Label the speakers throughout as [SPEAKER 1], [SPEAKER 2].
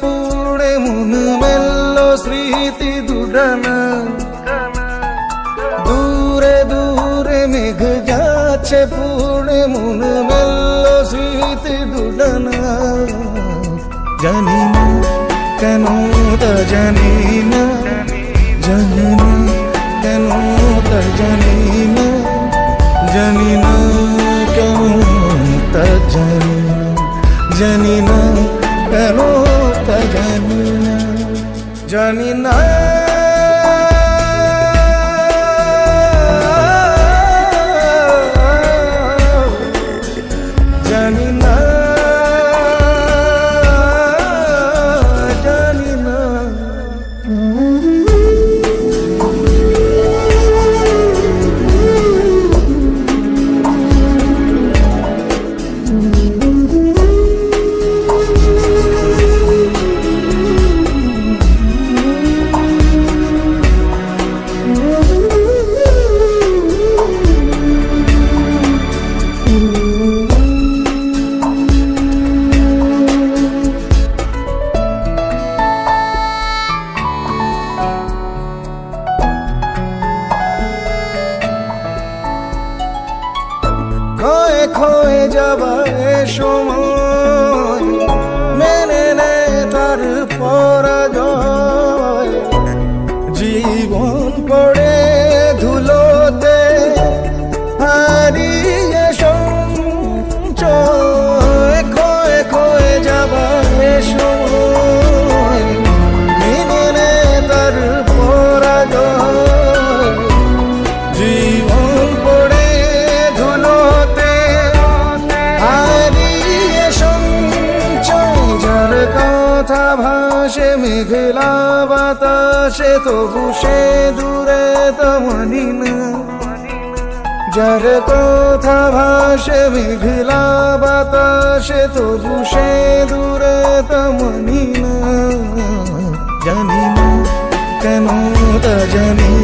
[SPEAKER 1] পুড়ে মন মেলল স্মৃতি দুডানা। দূরে দূরে মেঘ যাচ্ছে, পুড়ে মন মেলল স্মৃতি দুডানা। জানি না কেন তা জানি না জানি না কেন তা জানি ক্ষয়ে ক্ষয়ে যাবে সময়। মেনে নেয় তার পরাজয়। জীবন পড়ে কথা ভাসে, মেঘলা বাতাসে, তবু সে দূরে তো মানি না যার কথা ভাসে, মেঘলা বাতাসে, তবু সে দূরে তো মানি না জানি না কেন তা জানি।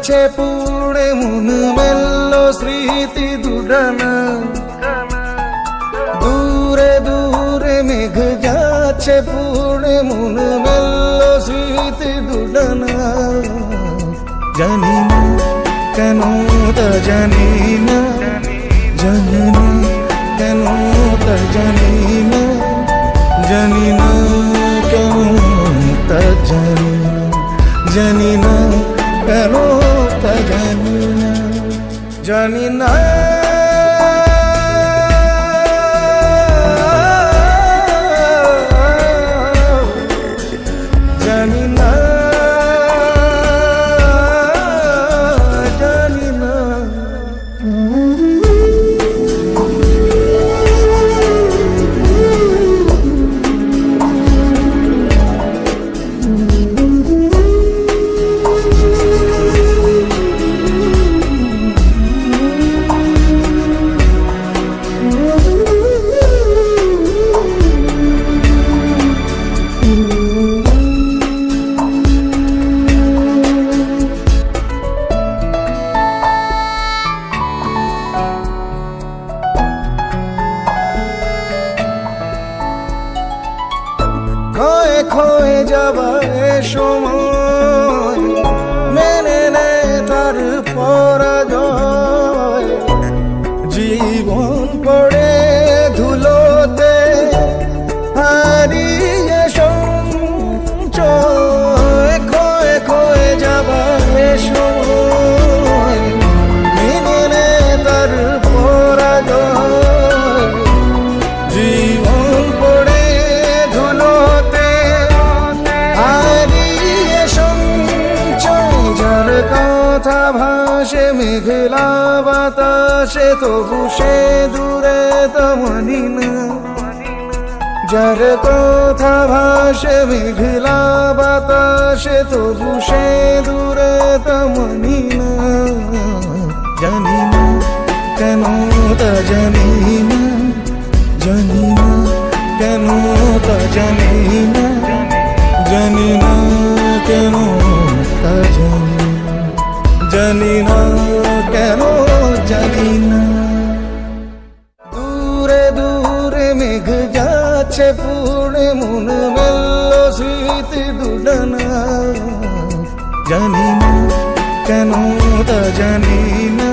[SPEAKER 1] যাচ্ছে পুড়ে মন মেলল স্মৃতি দুডানা দূরে দূরে মেঘ যাচ্ছে পুড়ে মন মেলল স্মৃতি দুডানা জানি না কেন তা জানি না জানি না কেন তা জানি না জানি না কেন তা জানি না জানি না কেন জানি না জানি না। যাবার সময়। ভাসে, মেঘলা বাতাসে, তবু সে দূরে তমনি না যার কথা ভাসে, মেঘলা বাতাসে, তবু সে দূরে তমনি না জানি না কেন তা জানি না জানি না কেন তা জানি না জানি না কেন তা জানি জানি না, কেন জানি না। দূরে দূরে মেঘ যাচ্ছে পুড়ে মন মেল্ল স্মৃতি দুডানা। জানি না, কেন তা জানি না